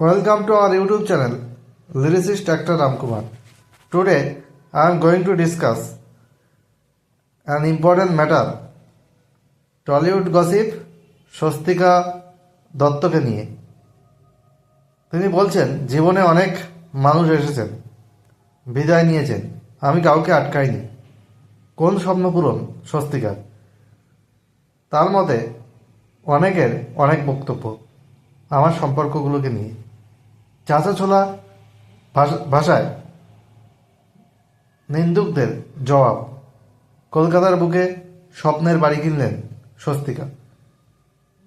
Welcome to our YouTube channel, Lyricist Actor Ramkumar. Today, I am going to discuss an important matter. Tollywood gossip Swastika দত্তকে নিয়ে। তিনি বলছেন জীবনে অনেক মানুষ এসেছেন বিদায় নিয়েছেন। আমি কাউকে আটকাইনি। কোন স্বপ্নপূরণ স্বস্তিকার? তার মতে অনেকের অনেক বক্তব্য আমার সম্পর্কগুলোকে নিয়ে। চাঁচা ছোলা ভাষা- ভাষায় নিন্দুকদের জবাব। কলকাতার বুকে স্বপ্নের বাড়ি কিনলেন স্বস্তিকা।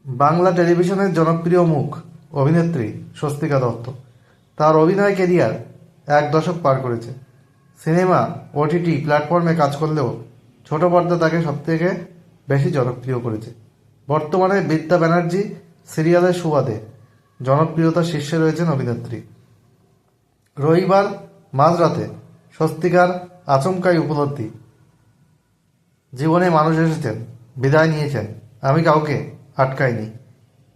বাংলা টেলিভিশনের জনপ্রিয় মুখ, অভিনেত্রী স্বস্তিকা দত্ত। তার অভিনয় কেরিয়ার এক দশক পার করেছে। সিনেমা ওটিটি প্ল্যাটফর্মে কাজ করলেও ছোট পর্দা তাকে সবথেকে বেশি জনপ্রিয় করেছে। বর্তমানে বিদ্যা ব্যানার্জি সিরিয়ালের সুবাদে জনপ্রিয়তার শীর্ষে রয়েছেন অভিনেত্রী। রবিবার মাঝরাতে স্বস্তিকার আচমকাই উপলব্ধি। জীবনে মানুষ এসেছেন, বিদায় নিয়েছেন। আমি কাউকে আটকাইনি।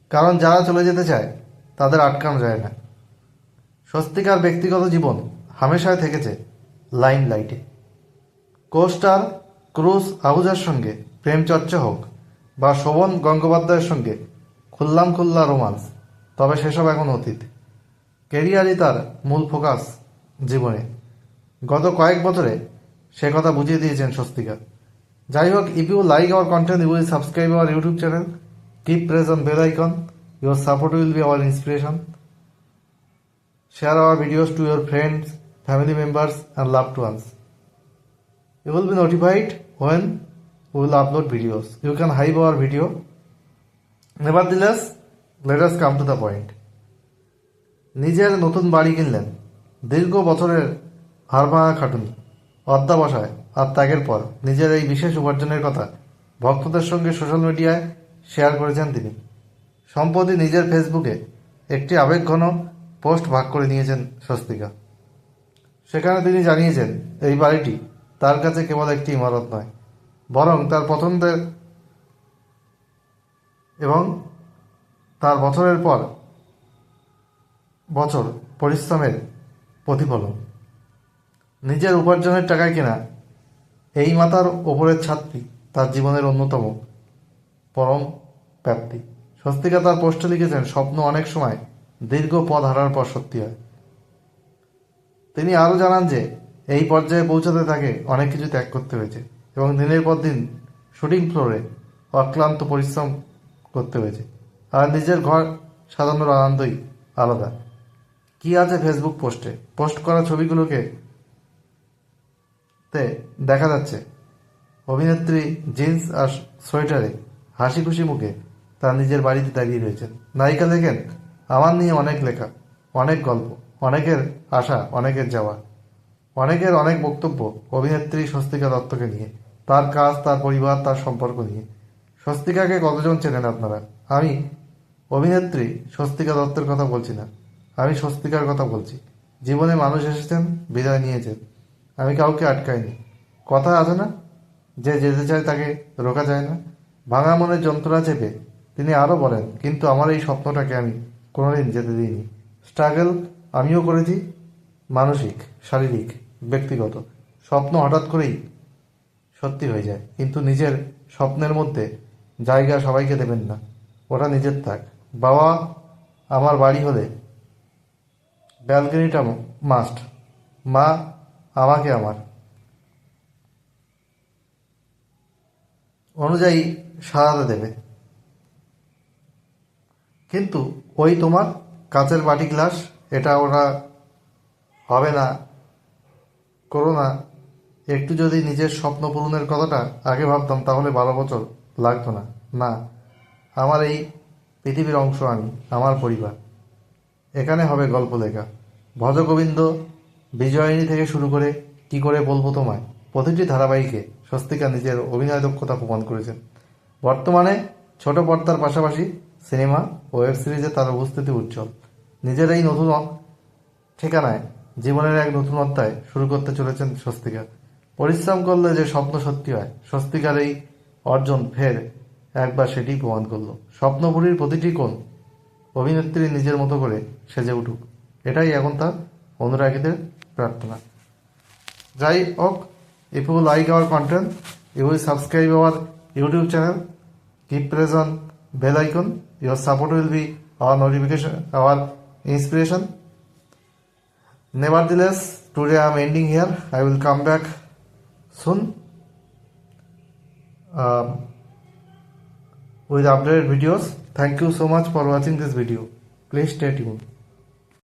কারণ যারা চলে যেতে চায়, তাদের আটকানো যায় না। স্বস্তিকার ব্যক্তিগত জীবন হামেশায় থেকেছে লাইম লাইটে। কোস্টার ক্রুজ আহুজার সঙ্গে প্রেম চর্চা হোক বা শোভন গঙ্গোপাধ্যায়ের সঙ্গে খুল্লাম খুল্লা রোমান্স। তবে সেসব এখন অতীত। কেরিয়ারই তার মূল ফোকাস জীবনে। গত কয়েক বছরে সে কথা বুঝিয়ে দিয়েছেন স্বস্তিকা যাই হোক if you like our content you will subscribe our YouTube channel keep press on bell icon your support will be our inspiration share our videos to your friends family members and to ones. You will be notified when we will upload videos. You can hype our video. Nevertheless, us come to the point. নিজের নতুন বাড়ি কিনলেন। দীর্ঘ বছরের হাড়ভাঙা খাটুনি অধ্যাবসায় আর ত্যাগের পর নিজের এই বিশেষ উপার্জনের কথা ভক্তদের সঙ্গে সোশ্যাল মিডিয়ায় শেয়ার করেছেন তিনি। সম্প্রতি নিজের ফেসবুকে একটি আবেগঘন পোস্ট ভাগ করে নিয়েছেন স্বস্তিকা। সেখানে তিনি জানিয়েছেন, এই বাড়িটি তার কাছে কেবল একটি ইমারত নয়, বরং তার পছন্দের এবং তার বছরের পর বছর পরিশ্রমের প্রতিফলন। নিজের উপার্জনের টাকায় কেনা এই মাথার ওপরের ছাদটি তার জীবনের অন্যতম পরম প্রাপ্তি। স্বস্তিকা তার পোস্টে লিখেছেন, স্বপ্ন অনেক সময় দীর্ঘ পথ হারার পর সত্যি হয়। তিনি আরও জানান যে, এই পর্যায়ে পৌঁছাতে তাকে অনেক কিছু ত্যাগ করতে হয়েছে এবং দিনের পর দিন শুটিং ফ্লোরে অক্লান্ত পরিশ্রম করতে হয়েছে। আর নিজের ঘর সাজানোর আনন্দই আলাদা। কি আছে ফেসবুক পোস্টে পোস্ট করা ছবিগুলোকে তে দেখা যাচ্ছে। অভিনেত্রী জিন্স আর সোয়েটারে হাসি খুশি মুখে তার নিজের বাড়িতে দাঁড়িয়ে রয়েছেন। নায়িকা লেখেন, আমার নিয়ে অনেক লেখা, অনেক গল্প, অনেকের আশা, অনেকের যাওয়া, অনেকের অনেক বক্তব্য অভিনেত্রী স্বস্তিকা দত্তকে নিয়ে, তার কাজ, তার পরিবার, তার সম্পর্ক নিয়ে। স্বস্তিকাকে কতজন চেনেন আপনারা? আমি অভিনেত্রী স্বস্তিকা দত্তের কথা বলছি না। আমি স্বস্তিকার কথা বলছি। জীবনে মানুষ এসেছেন, বিদায় নিয়েছেন। আমি কাউকে আটকাইনি। কথা আছে না? যে যেতে চায় তাকে রোকা যায় না। ভাঙা মনের যন্ত্রণা চেপে তিনি আরও বলেন, কিন্তু আমার এই স্বপ্নটাকে আমি কোনোদিন যেতে দিইনি। স্ট্রাগল আমিও করেছি, মানসিক, শারীরিক, ব্যক্তিগত। স্বপ্ন হঠাৎ করেই সত্যি হয়ে যায়। কিন্তু নিজের স্বপ্নের মধ্যে জায়গা সবাইকে দেবেন না। ওটা নিজের থাক বাবা, আমার বাড়ি হলে ব্যালকনিটা মাস্ট মা, আমাকে আমার। অনুযায়ী সাজাতে দেবে। কিন্তু ওই তোমার কাচের বাটি গ্লাস, এটা ওরা হবে না। করো না। একটু যদি নিজের স্বপ্ন পূরণের কথাটা আগে ভাবতাম, তাহলে বারো বছর লাগতো না। না, আমার এই পৃথিবীর অংশ আমি আমার পরিবার। এখানে হবে গল্প লেখা। ভজগোবিন্দ বিজয়িনী থেকে শুরু করে কি করে বলব তোমায়? প্রতিটি ধারাবাহিকে স্বস্তিকা নিজের অভিনয় দক্ষতা প্রমাণ করেছেন। বর্তমানে ছোট পর্দার পাশাপাশি সিনেমা ও ওয়েব সিরিজে তার উপস্থিতি উজ্জ্বল। নিজের এই নতুন ঠিকানায় জীবনের এক নতুন অধ্যায় শুরু করতে চলেছেন স্বস্তিকা। পরিশ্রম করলে যে স্বপ্ন সত্যি হয়, স্বস্তিকার এই অর্জন ফের একবার সেটি প্রমাণ করল। স্বপ্নপুরীর প্রতিটি কোণ অভিনেত্রী নিজের মতো করে সেজে উঠুক। এটাই এখন তার অনুরাগীদের প্রার্থনা। যাই হোক if you like our content you subscribe our YouTube channel keep press bell icon your support will be our notification our inspiration never দিলেস today I am ending here I will come back soon with updated videos. Thank you so much for watching this video. Please stay tuned